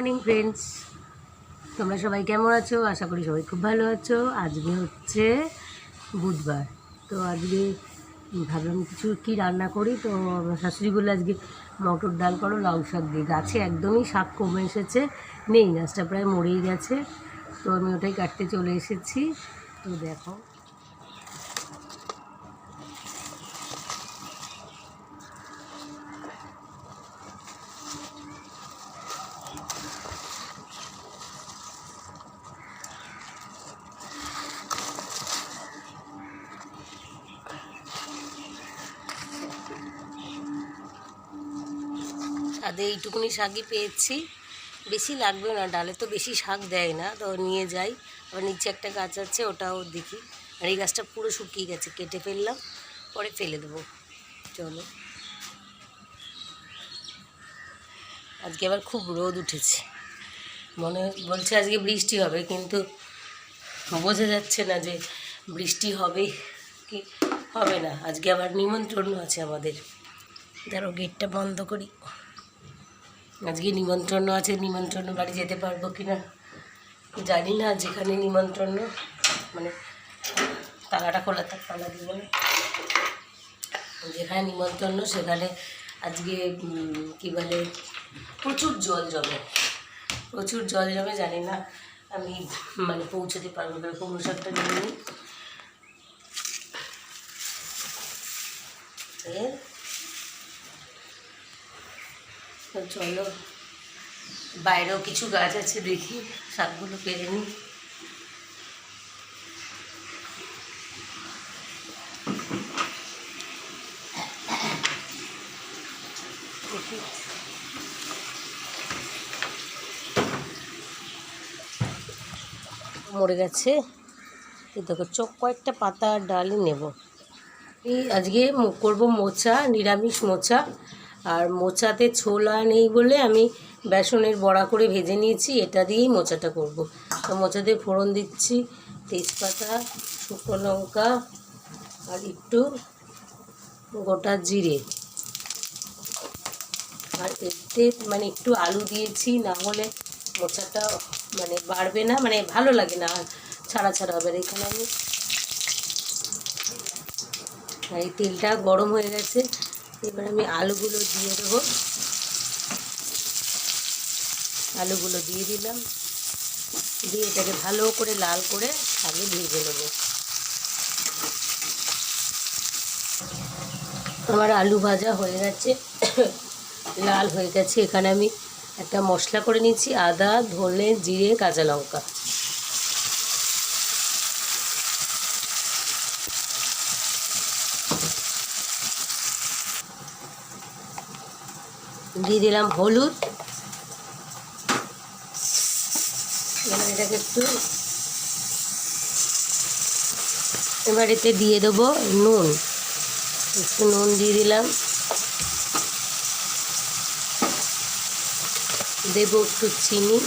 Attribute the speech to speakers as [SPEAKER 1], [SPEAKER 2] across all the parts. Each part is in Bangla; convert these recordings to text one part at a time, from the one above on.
[SPEAKER 1] ফ্রেন্ডস। তোমরা সবাই কেমন আছো? আশা করি সবাই খুব ভালো আছো। আজকে হচ্ছে বুধবার। তো আজকে ভাবলাম কিছু কি রান্না করি? তো আমার শাশুড়ি বলে আজকে মটর ডাল করো, লাউ শাক দিয়ে। গাছে একদমই শাক কমে এসেছে। নেই, গাছটা প্রায় মরেই গেছে। তো আমি ওটাই কাটতে চলে এসেছি। তো দেখো। ছাদে এইটুকুনি শাকই পেয়েছি। বেশি লাগবে না, ডালে তো বেশি শাক দেয় না। তো নিয়ে যাই। আবার নিচে একটা গাছ আছে, ওটাও দেখি। আর এই গাছটা পুরো শুকিয়ে গেছে, কেটে ফেললাম, পরে ফেলে দেবো। চলো। আজকে আবার খুব রোদ উঠেছে। মনে বলছে আজকে বৃষ্টি হবে, কিন্তু বোঝা যাচ্ছে না যে বৃষ্টি হবে কি, হবে না। আজকে আবার নিমন্ত্রণ আছে আমাদের। ধরো গেটটা বন্ধ করি। আজকে নিমন্ত্রণ আছে, নিমন্ত্রণ বাড়ি যেতে পারব কি না জানি না, যেখানে নিমন্ত্রণ মানে তালাটা খোলা থাক, তালা দিব না যেখানে নিমন্ত্রণ, সেখানে আজকে কি বলে, প্রচুর জল জমে। প্রচুর জল জমে, জানি না আমি মানে পৌঁছতে পারব না কুমড়ো শাকটা নিয়ে নিই এ, তো চলো। বাইরেও কিছু গাছ আছে দেখি, শাকগুলো পেরে নিই। মরে গেছে। এই দেখো, চোখ কয়েকটা পাতা ডালই নেব। এই আজকে করব মোচা, নিরামিষ মোচা। আর মোচাতে ছোলা নেই বলে আমি বেসনের বড়া করে ভেজে নিয়েছি, এটা দিয়েই মোচাটা করব। তো মোচাতে ফোড়ন দিচ্ছি, তেজপাতা, শুকনো লঙ্কা আর একটু গোটা জিরে। আর এতে মানে একটু আলু দিয়েছি, না হলে মোচাটা মানে বাড়বে না মানে ভালো লাগে না, ছাড়া ছাড়া হবে। এখানে আমি এই তেলটা গরম হয়ে গেছে এবার আমি আলুগুলো দিয়ে দেবো। আলুগুলো দিয়ে দিলাম। দিয়ে এটাকে ভালো করে লাল করে আগে ভেজে নেব। আমার আলু ভাজা হয়ে গেছে, লাল হয়ে গেছে। এখানে আমি একটা মশলা করে নিয়েছি, আদা, ধনে, জিরে, কাঁচা লঙ্কা। দিয়ে দিলাম হলুদ। এটাকে একটু এবার এতে দিয়ে দেবো নুন। একটু নুন দিয়ে দিলাম। দেবো একটু চিনি।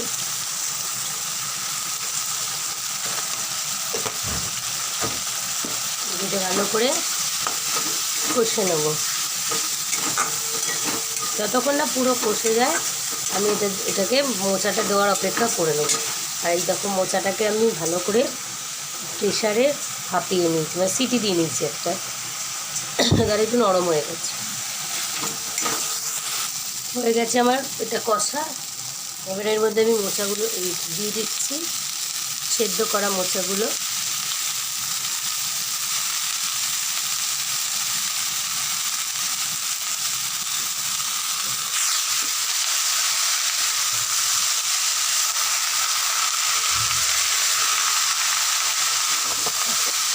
[SPEAKER 1] ভালো করে কষে নেব। যতক্ষণ না পুরো কষে যায়, আমি এটা, এটাকে মোচাটা দেওয়ার অপেক্ষা করে নেব। আর এই দেখো মোচাটাকে আমি ভালো করে প্রেশারে হাঁপিয়ে নিয়েছি মানে সিটি দিয়ে নিয়েছি একটা। এবার একটু নরম হয়ে গেছে। হয়ে গেছে আমার এটা কষা। এবার এর মধ্যে আমি মোচাগুলো দিয়ে দিচ্ছি, সেদ্ধ করা মোচাগুলো।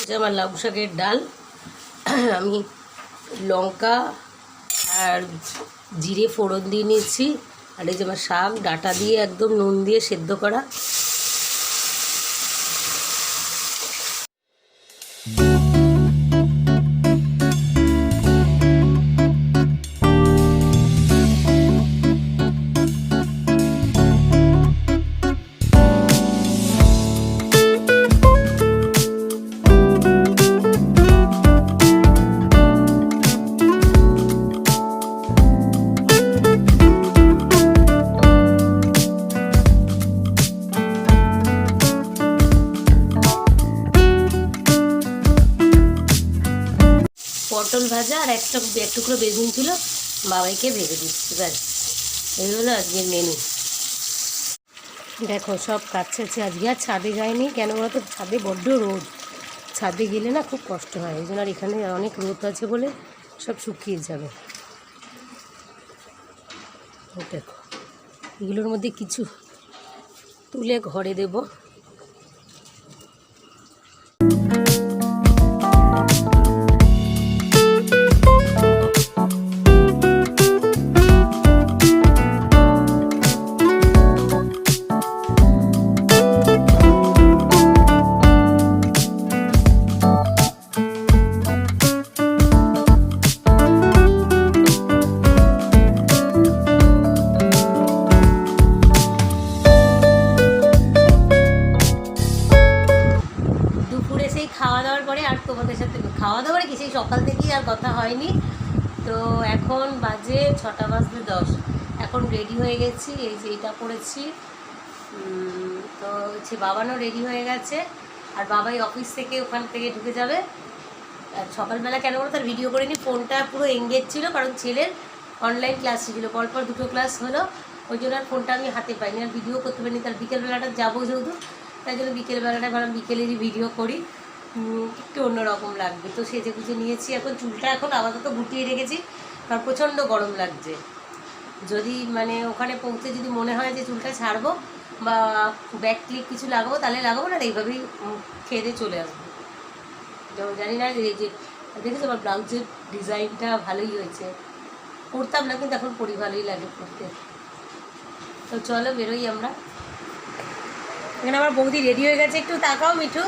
[SPEAKER 1] এটা আমার লাউ শাকের ডাল। আমি লঙ্কা আর জিরে ফোড়ন দিয়ে নিয়েছি। আর এই যে আমার শাক, ডাটা দিয়ে একদম নুন দিয়ে সেদ্ধ করা। এক টুকরো বেগুন ছিল, বাবাইকে ভেজে দিচ্ছি, ব্যাস। এই হলো আজকের মেনু দেখো, সব কাজ ছেড়েছে আজকে। আর ছাদে যায়নি। কেন বলতো ছাদে বড্ড রোদ। ছাদে গেলে না খুব কষ্ট হয়। এই জন্য আর এখানে অনেক রোদ আছে বলে সব শুকিয়ে যাবে। দেখো, এগুলোর মধ্যে কিছু তুলে ঘরে দেব। হয়নি। তো এখন বাজে ছটা বাজতে দশ। এখন রেডি হয়ে গেছি, এই যে এটা পড়েছি। তো হচ্ছে বাবানও রেডি হয়ে গেছে। আর বাবাই অফিস থেকে ওখান থেকে ঢুকে যাবে। আর সকালবেলা কেন বলো তার ভিডিও করিনি ফোনটা পুরো এঙ্গেজ ছিল, কারণ ছেলের অনলাইন ক্লাস ছিল, পরপর দুটো ক্লাস হলো। ওই জন্য আর ফোনটা আমি হাতে পাইনি। আর ভিডিও করতে পারিনি তার বিকেলবেলাটা যাব যেহেতু, তাই জন্য বিকেলবেলাটা ভাবলাম বিকেলেরই ভিডিও করি। একটু অন্যরকম লাগবে। তো সেজে গুজে নিয়েছি। এখন চুলটা এখন আপাতত গুটিয়ে রেখেছি, কারণ প্রচণ্ড গরম লাগছে। যদি মানে ওখানে পৌঁছে যদি মনে হয় যে চুলটা ছাড়বো বা ব্যাক ক্লিপ কিছু লাগাবো, তাহলে লাগাবো না এইভাবেই খেয়ে দিয়ে চলে আসব। তো জানি না এই যে, দেখেছ আমার ব্লাউজের ডিজাইনটা ভালোই হয়েছে। পরতাম না, কিন্তু এখন পরি ভালোই লাগে পরতে। তো চলো বেরোই আমরা। এখানে আমার বৌদি রেডি হয়ে গেছে। একটু তাকাও মিঠু।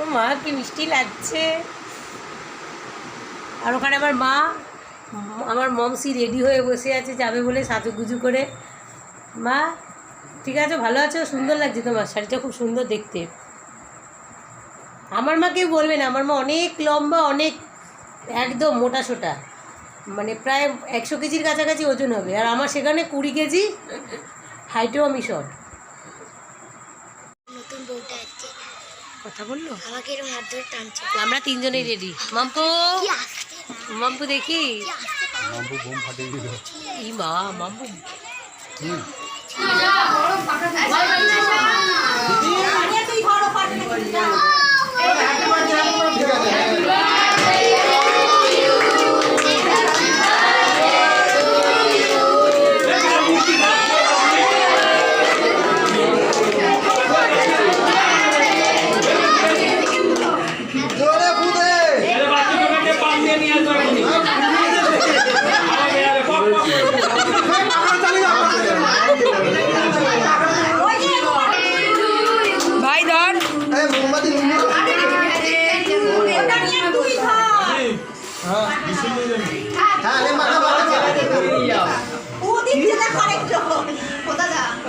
[SPEAKER 1] ও মা, কি মিষ্টি লাগছে। আর ওখানে আমার মা, আমার মমসি রেডি হয়ে বসে আছে, যাবে বলে সাজুগুজু করে। মা, ঠিক আছে? ভালো আছো? সুন্দর লাগছে তোমার? শাড়িটা খুব সুন্দর দেখতে। আমার মা কেউ বলবে না, আমার মা অনেক লম্বা, অনেক একদম মোটা সোটা। মানে প্রায় একশো কেজির কাছাকাছি ওজন হবে। আর আমার সেখানে কুড়ি কেজি হাইটেও আমি শর্ট কথা বলল
[SPEAKER 2] আমাকে এরকম হাত ধরে টানছে
[SPEAKER 1] আমরা তিনজনে রেডি মাম্পু
[SPEAKER 2] কি
[SPEAKER 1] মাম্পু দেখি
[SPEAKER 3] মাম্পু বোম ফাটিয়ে দিল
[SPEAKER 1] ই মা মাম্পু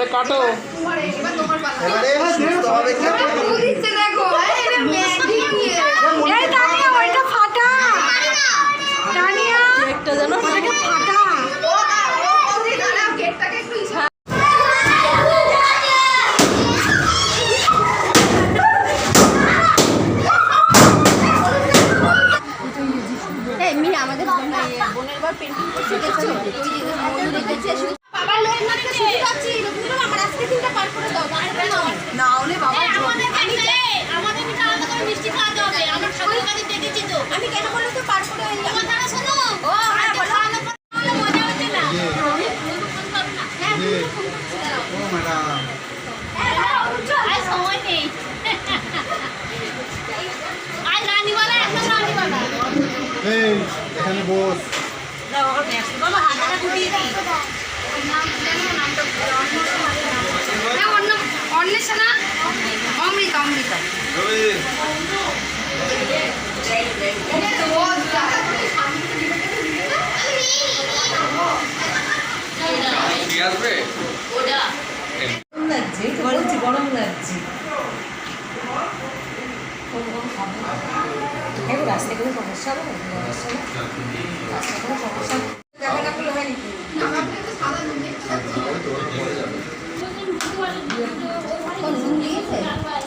[SPEAKER 4] কাটো।
[SPEAKER 3] এবারে সুস্থ হবে কি
[SPEAKER 1] একটা যেন
[SPEAKER 2] এমনি আমাদের বোনের বার পেন্টিং করছে দেখছ ওই যে ময়ূর রেখেছে বাবার লোক মারতে শুরু করছি রবীন্দ্র আমার আজকে দিনটা পার করে দাও। না হলে বাবা আমাদের মিটা আলাদা করে মিষ্টি খাওয়াতে হবে আমার ঠাকুর কাছে দেখেছি তো। আমি কেন বলে তো পার করে কথাটা শোনো। ও হ্যাঁ বলো। মজা হচ্ছে না? হ্যাঁ
[SPEAKER 3] ও ম্যাডাম।
[SPEAKER 2] সময় নেই। আর রানীওয়ালা এখন রানীওয়ালা
[SPEAKER 3] এই এখানে বস।
[SPEAKER 1] বাবা হাতটা গুটিয়ে দিই।
[SPEAKER 2] অন্বেষণা অমৃতা অমৃতা।
[SPEAKER 1] লাগছে গরম লাগছে। রাস্তায় কোনো সমস্যা হবে রাস্তায় কোনো সমস্যা নেই। হ্যাঁ দিয়েছি দিয়েছি
[SPEAKER 2] একটু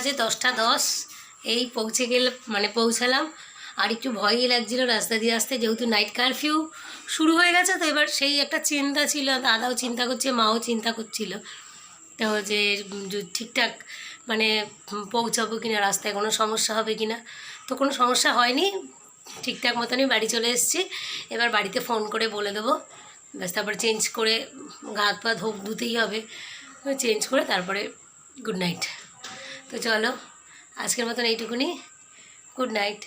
[SPEAKER 1] বাজে দশটা দশ। এই পৌঁছে গেলে মানে পৌঁছালাম। আর একটু ভয়ই লাগছিল রাস্তা দিয়ে আসতে, যেহেতু নাইট কারফিউ শুরু হয়ে গেছে, তো এবার সেই একটা চিন্তা ছিল। দাদাও চিন্তা করছে, মাও চিন্তা করছিল। তো যে ঠিকঠাক মানে পৌঁছাবো কিনা, রাস্তায় কোনো সমস্যা হবে কিনা। তো কোনো সমস্যা হয়নি, ঠিকঠাক মতনই বাড়ি চলে এসেছি। এবার বাড়িতে ফোন করে বলে দেবো। ব্যাস, তারপর চেঞ্জ করে গা হাত পা ধুতেই হবে। চেঞ্জ করে তারপরে গুড নাইট তো চলো আজকের মতন এইটুকুনি। Good night